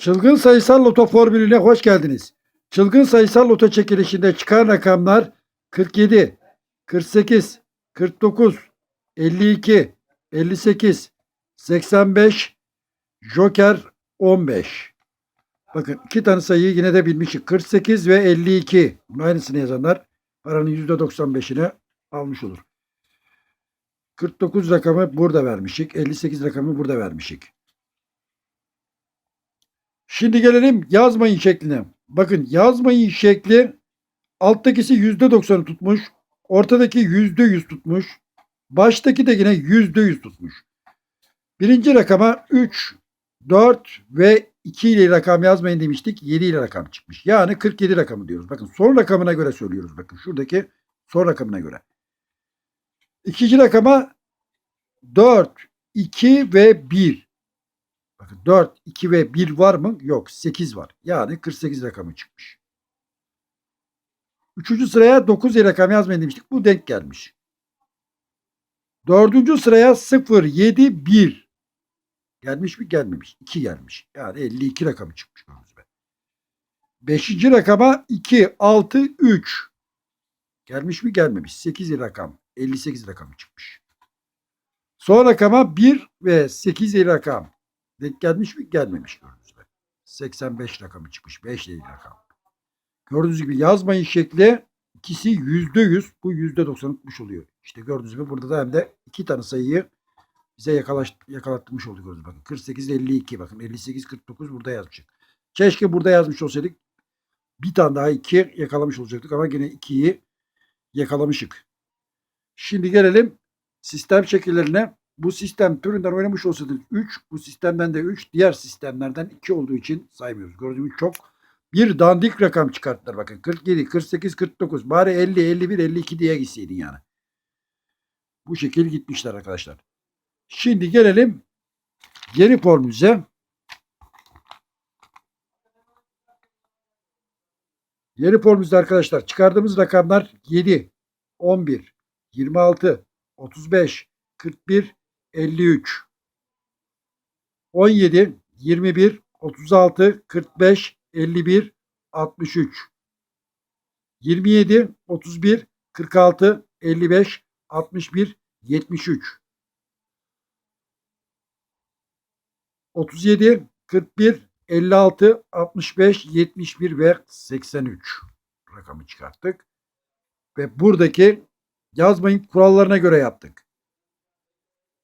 Çılgın sayısal loto formülüne hoş geldiniz. Çılgın sayısal loto çekilişinde çıkan rakamlar 47, 48, 49, 52, 58, 85, Joker 15. Bakın iki tane sayıyı yine de bilmişik. 48 ve 52. Bunun aynısını yazanlar paranın %95'ini almış olur. 49 rakamı burada vermişik. 58 rakamı burada vermişik. Şimdi gelelim yazmayın şekline. Bakın yazmayın şekli alttakisi %90'ı tutmuş. Ortadaki %100 tutmuş. Baştaki de yine %100 tutmuş. Birinci rakama 3, 4 ve 2 ile rakam yazmayın demiştik. 7 ile rakam çıkmış. Yani 47 rakamı diyoruz. Bakın son rakamına göre söylüyoruz. Bakın şuradaki son rakamına göre. İkinci rakama 4, 2 ve 1. Bakın 4, 2 ve 1 var mı? Yok. 8 var. Yani 48 rakamı çıkmış. Üçüncü sıraya 9 ile rakam yazmayın demiştik. Bu denk gelmiş. Dördüncü sıraya 0, 7, 1. Gelmiş mi? Gelmemiş. 2 gelmiş. Yani 52 rakamı çıkmış. Beşinci rakama 2, 6, 3. Gelmiş mi? Gelmemiş. 8 rakam. 58 rakamı çıkmış. Son rakama 1 ve 8 rakam. Denk gelmiş mi? Gelmemiş gördüğünüz gibi. 85 rakamı çıkmış. 5 rakam. Gördüğünüz gibi yazmayın şekli ikisi %100 bu %90 tutmuş oluyor. İşte gördüğünüz gibi burada da hem de iki tane sayıyı bize yakalaş, yakalattırmış oldu gördüğünüz bakın. 48 52 bakın 58 49 burada yazmışık. Keşke burada yazmış olsaydık bir tane daha 2 yakalamış olacaktık ama yine 2'yi yakalamışık. Şimdi gelelim sistem şekillerine. Bu sistem türünden oynamış olsaydık 3, bu sistemden de 3, diğer sistemlerden 2 olduğu için saymıyoruz. Gördüğünüz çok bir dandik rakam çıkarttılar bakın. 47, 48, 49. Bari 50, 51, 52 diye gitseydin yani. Bu şekil gitmişler arkadaşlar. Şimdi gelelim yeni formülüze. Yeni formülüzde arkadaşlar çıkardığımız rakamlar 7, 11, 26, 35, 41, 53, 17, 21, 36, 45, 51, 63, 27, 31, 46, 55, 61, 73, 37, 41, 56, 65, 71 ve 83 rakamı çıkarttık. Ve buradaki yazmayın kurallarına göre yaptık.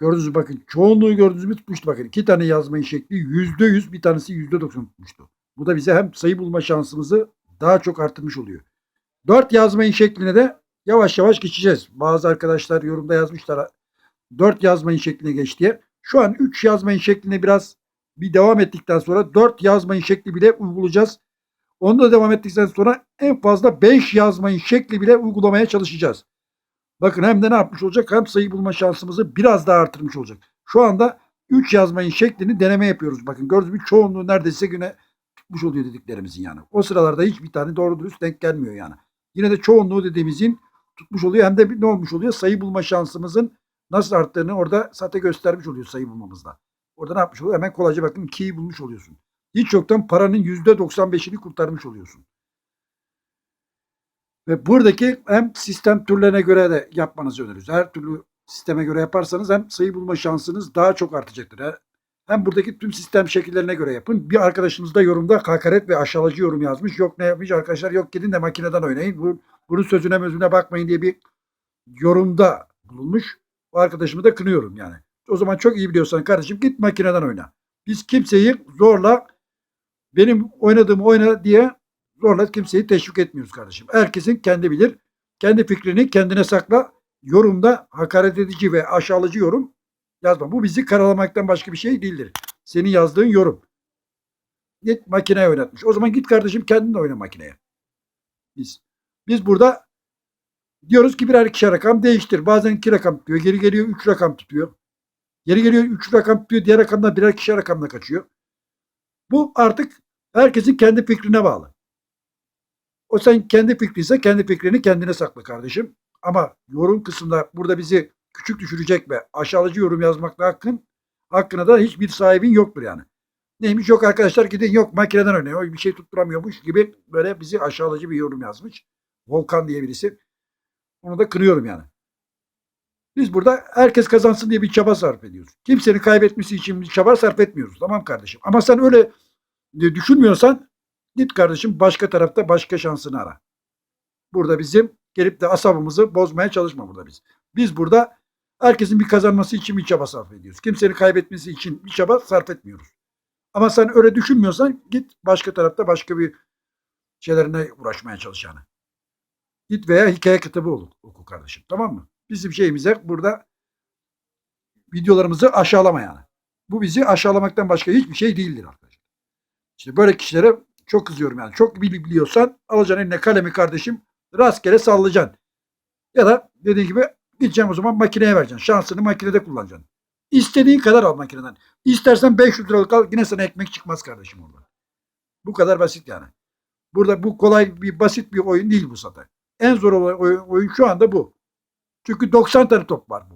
Gördünüz mü bakın çoğunluğu gördüğünüz mü tutmuştu bakın. iki tane yazmayın şekli yüzde yüz bir tanesi yüzde doksan tutmuştu. Bu da bize hem sayı bulma şansımızı daha çok arttırmış oluyor. Dört yazmayın şekline de yavaş yavaş geçeceğiz. Bazı arkadaşlar yorumda yazmışlar dört yazmayın şekline geç diye. Şu an üç yazmayın şekline biraz bir devam ettikten sonra dört yazmayın şekli bile uygulayacağız. Onu da devam ettikten sonra en fazla 5 yazmayın şekli bile uygulamaya çalışacağız. Bakın hem de ne yapmış olacak hem sayı bulma şansımızı biraz daha artırmış olacak. Şu anda 3 yazmayın şeklini deneme yapıyoruz. Bakın gördüğünüz gibi çoğunluğu neredeyse güne tutmuş oluyor dediklerimizin yani. O sıralarda hiçbir tane doğru dürüst denk gelmiyor yani. Yine de çoğunluğu dediğimizin tutmuş oluyor. Hem de ne olmuş oluyor? Sayı bulma şansımızın nasıl arttığını orada zaten göstermiş oluyor sayı bulmamızda. Orada ne yapmış oluyor? Hemen kolayca bakın 2'yi bulmuş oluyorsun. Hiç yoktan paranın %95'ini kurtarmış oluyorsun. Ve buradaki hem sistem türlerine göre de yapmanızı öneririz. Her türlü sisteme göre yaparsanız hem sayı bulma şansınız daha çok artacaktır. Hem buradaki tüm sistem şekillerine göre yapın. Bir arkadaşımız da yorumda hakaret ve aşağılayıcı yorum yazmış. Yok ne yapmış arkadaşlar yok gidin de makineden oynayın. Bu, bunun sözüne mözüne bakmayın diye bir yorumda bulunmuş. O arkadaşımı da kınıyorum yani. O zaman çok iyi biliyorsan kardeşim git makineden oyna. Biz kimseyi zorla benim oynadığım oyna diye zorla kimseyi teşvik etmiyoruz kardeşim. Herkesin kendi bilir. Kendi fikrini kendine sakla. Yorumda hakaret edici ve aşağılayıcı yorum yazma. Bu bizi karalamaktan başka bir şey değildir. Senin yazdığın yorum. Git makineye oynatmış. O zaman git kardeşim kendin oyna makineye. Biz biz burada diyoruz ki birer ikişer rakam değiştir. Bazen iki rakam tutuyor. Geri geliyor üç rakam tutuyor. Geri geliyor üç rakam tutuyor. Diğer rakamda birer ikişer rakamla kaçıyor. Bu artık herkesin kendi fikrine bağlı. O sen kendi fikriyse kendi fikrini kendine sakla kardeşim. Ama yorum kısmında burada bizi küçük düşürecek ve aşağılayıcı yorum yazmakla hakkın hakkına da hiçbir sahibin yoktur yani. Neymiş yok arkadaşlar gidin yok makineden oynuyor. Bir şey tutturamıyormuş gibi böyle bizi aşağılayıcı bir yorum yazmış. Volkan diye birisi. Onu da kınıyorum yani. Biz burada herkes kazansın diye bir çaba sarf ediyoruz. Kimsenin kaybetmesi için bir çaba sarf etmiyoruz. Tamam kardeşim. Ama sen öyle e, düşünmüyorsan git kardeşim başka tarafta başka şansını ara. Burada bizim gelip de asabımızı bozmaya çalışma burada biz. Biz burada herkesin bir kazanması için bir çaba sarf ediyoruz. Kimsenin kaybetmesi için bir çaba sarf etmiyoruz. Ama sen öyle düşünmüyorsan git başka tarafta başka bir şeylerine uğraşmaya çalış yani. Git veya hikaye kitabı oku, oku kardeşim. Tamam mı? Bizim şeyimize burada videolarımızı aşağılama yani. Bu bizi aşağılamaktan başka hiçbir şey değildir arkadaşlar. İşte böyle kişilere çok kızıyorum yani. Çok bili- biliyorsan alacaksın eline kalemi kardeşim rastgele sallayacaksın. Ya da dediğin gibi gideceksin o zaman makineye vereceksin. Şansını makinede kullanacaksın. İstediğin kadar al makineden. İstersen 500 liralık al yine sana ekmek çıkmaz kardeşim oradan. Bu kadar basit yani. Burada bu kolay bir basit bir oyun değil bu zaten. En zor olan oyun, oyun şu anda bu. Çünkü 90 tane top var bu.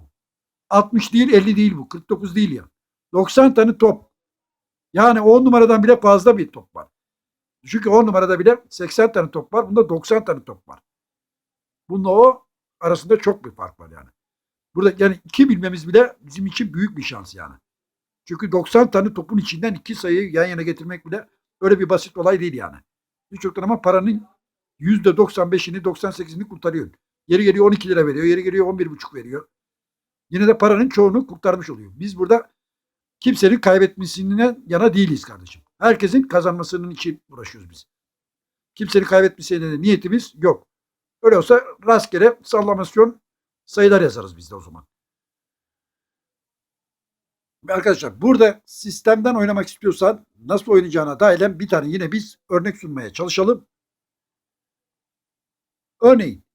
60 değil 50 değil bu. 49 değil ya. 90 tane top. Yani 10 numaradan bile fazla bir top var. Çünkü 10 numarada bile 80 tane top var. Bunda 90 tane top var. Bununla o arasında çok bir fark var yani. Burada yani iki bilmemiz bile bizim için büyük bir şans yani. Çünkü 90 tane topun içinden iki sayıyı yan yana getirmek bile öyle bir basit olay değil yani. Birçoktan ama paranın %95'ini 98'ini kurtarıyor. Yeri geliyor 12 lira veriyor. Yeri geliyor 11,5 veriyor. Yine de paranın çoğunu kurtarmış oluyor. Biz burada kimsenin kaybetmesinden yana değiliz kardeşim. Herkesin kazanmasının için uğraşıyoruz biz. Kimsenin kaybetmesine de niyetimiz yok. Öyle olsa rastgele sallamasyon sayılar yazarız biz de o zaman. Arkadaşlar burada sistemden oynamak istiyorsan nasıl oynayacağına dair bir tane yine biz örnek sunmaya çalışalım. Örneğin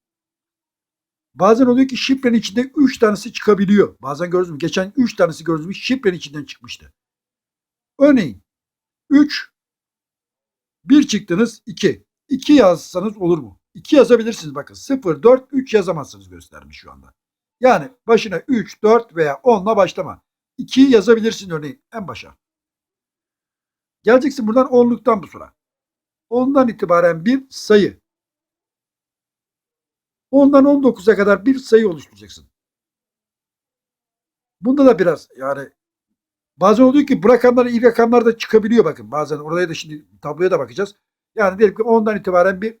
bazen oluyor ki şifrenin içinde 3 tanesi çıkabiliyor. Bazen gördünüz mü? Geçen 3 tanesi gördünüz mü? Şifrenin içinden çıkmıştı. Örneğin 3 1 çıktınız 2. 2 yazsanız olur mu? 2 yazabilirsiniz bakın. 0, 4, 3 yazamazsınız göstermiş şu anda. Yani başına 3, 4 veya 10'la başlama. 2'yi yazabilirsin örneğin en başa. Geleceksin buradan 10'luktan bu sıra. 10'dan itibaren bir sayı. 10'dan 19'a kadar bir sayı oluşturacaksın. Bunda da biraz yani bazen oluyor ki bu rakamlar iyi rakamlar da çıkabiliyor bakın. Bazen oraya da şimdi tabloya da bakacağız. Yani diyelim ki 10'dan itibaren bir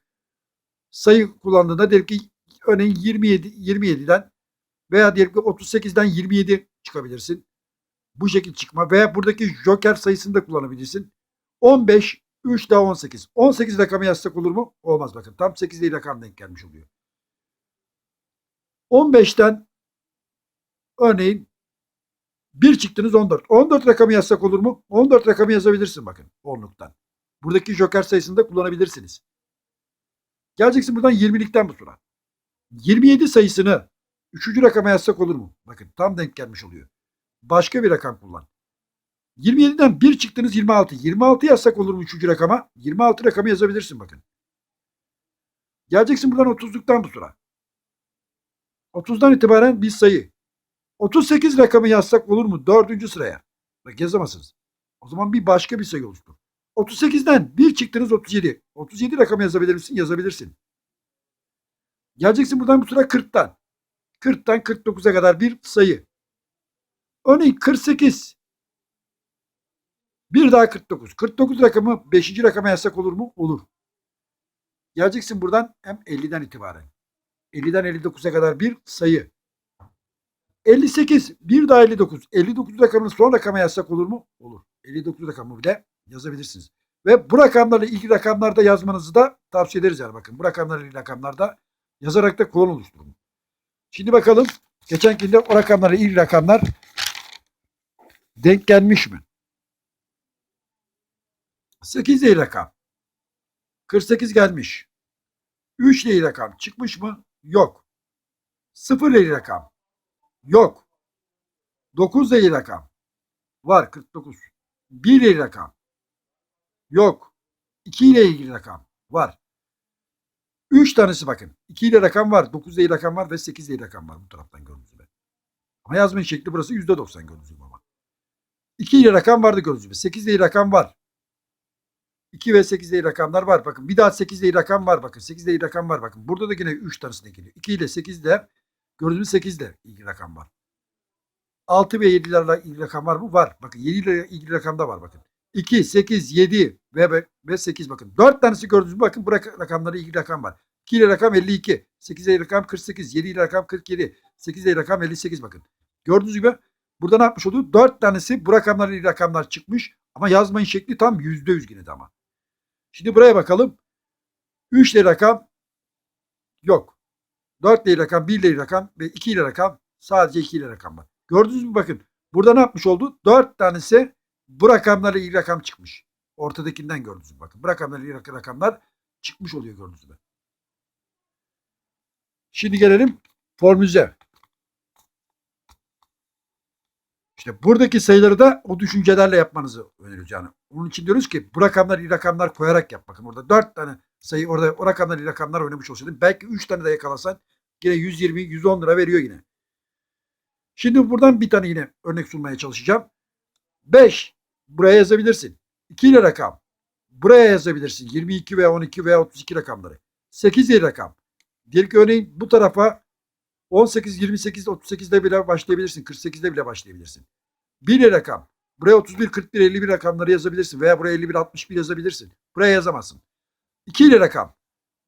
sayı kullandığında diyelim ki örneğin 27 27'den veya diyelim ki 38'den 27 çıkabilirsin. Bu şekilde çıkma veya buradaki joker sayısını da kullanabilirsin. 15 3 daha 18. 18 rakamı yazsak olur mu? Olmaz bakın. Tam 8 değil rakam denk gelmiş oluyor. 15'ten örneğin 1 çıktınız 14. 14 rakamı yazsak olur mu? 14 rakamı yazabilirsin bakın 10'luktan. Buradaki joker sayısını da kullanabilirsiniz. Geleceksin buradan 20'likten bu sıra. 27 sayısını 3. rakama yazsak olur mu? Bakın tam denk gelmiş oluyor. Başka bir rakam kullan. 27'den 1 çıktınız 26. 26 yazsak olur mu 3. rakama? 26 rakamı yazabilirsin bakın. Geleceksin buradan 30'luktan bu sıra. 30'dan itibaren bir sayı. 38 rakamı yazsak olur mu 4. sıraya? Bak yazamazsınız. O zaman bir başka bir sayı oluştur. 38'den 1 çıktınız 37. 37 rakamı yazabilir misin? Yazabilirsin. Geleceksin buradan bu sıra 40'tan. 40'tan 49'a kadar bir sayı. Örneğin 48. Bir daha 49. 49 rakamı 5. rakama yazsak olur mu? Olur. Geleceksin buradan hem 50'den itibaren. 50'den 59'a kadar bir sayı. 58. Bir daha 59. 59 rakamını son rakama yazsak olur mu? Olur. 59 rakamı bile yazabilirsiniz. Ve bu rakamlarla ilgili rakamlarda yazmanızı da tavsiye ederiz yani bakın. Bu rakamlarla ilgili rakamlarda yazarak da kolon oluşturun. Şimdi bakalım geçenkinde o rakamlarla ilgili rakamlar denk gelmiş mi? 8 değil rakam. 48 gelmiş. 3 değil rakam. Çıkmış mı? Yok. 0 değil rakam. Yok. 9 değil rakam. Var 49. 1 değil rakam. Yok. 2 ile ilgili rakam. Var. 3 tanesi bakın. 2 ile rakam var. 9 ile rakam var ve 8 ile rakam var bu taraftan gördüğünüz gibi. Ama yazmanın şekli burası %90 gördüğünüz gibi ama. 2 ile rakam vardı gördüğünüz gibi. 8 ile rakam var. 2 ve 8 ile rakamlar var. Bakın bir daha 8 ile rakam var. Bakın 8 ile rakam var. Bakın burada da yine 3 tanesine geliyor. 2 ile 8 de gördüğünüz 8 de ilgili rakam var. 6 ve 7 ile ilgili rakam var mı? Var. Bakın 7 ile ilgili rakam da var bakın. 2, 8, 7 ve, ve 8 bakın. 4 tanesi gördünüz mü? Bakın bu rak- rakamlara ilgili rakam var. 2 ile rakam 52. 8 ile rakam 48. 7 ile rakam 47. 8 ile rakam 58 bakın. Gördüğünüz gibi burada ne yapmış oldu? 4 tanesi bu rakamlarla ilgili rakamlar çıkmış. Ama yazmayın şekli tam %100 yine de ama. Şimdi buraya bakalım. 3 ile rakam yok. 4 ile rakam, 1 ile rakam ve 2 ile rakam sadece 2 ile rakam var. Gördünüz mü bakın. Burada ne yapmış oldu? 4 tanesi bu rakamlarla ilgili rakam çıkmış. Ortadakinden gördünüz mü? Bakın bu rakamlarla ilgili rak- rakamlar çıkmış oluyor gördünüz mü? Şimdi gelelim formüze. İşte buradaki sayıları da o düşüncelerle yapmanızı öneriyoruz yani. Onun için diyoruz ki bu rakamlar iyi rakamlar koyarak yap. Bakın orada 4 tane sayı orada o rakamlar iyi rakamlar oynamış olsaydın belki 3 tane de yakalasan yine 120 110 lira veriyor yine. Şimdi buradan bir tane yine örnek sunmaya çalışacağım. 5 buraya yazabilirsin. 2 ile rakam. Buraya yazabilirsin. 22 veya 12 veya 32 rakamları. 8 ile rakam. Diyelim ki örneğin bu tarafa 18, 28, 38'de bile başlayabilirsin. 48'de bile başlayabilirsin. 1 ile rakam. Buraya 31, 41, 51 rakamları yazabilirsin. Veya buraya 51, 61 yazabilirsin. Buraya yazamazsın. 2 ile rakam.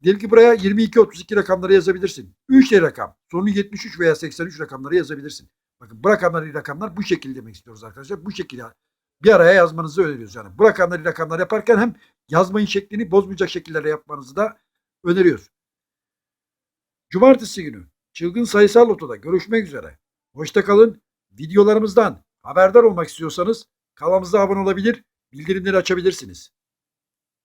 Diyelim ki buraya 22, 32 rakamları yazabilirsin. 3 ile rakam. Sonu 73 veya 83 rakamları yazabilirsin. Bakın bu rakamlar rakamlar bu şekilde demek istiyoruz arkadaşlar. Bu şekilde bir araya yazmanızı öneriyoruz. Yani bu rakamları rakamlar yaparken hem yazmayın şeklini bozmayacak şekillerle yapmanızı da öneriyoruz. Cumartesi günü Çılgın Sayısal Loto'da görüşmek üzere. Hoşça kalın. Videolarımızdan haberdar olmak istiyorsanız kanalımıza abone olabilir, bildirimleri açabilirsiniz.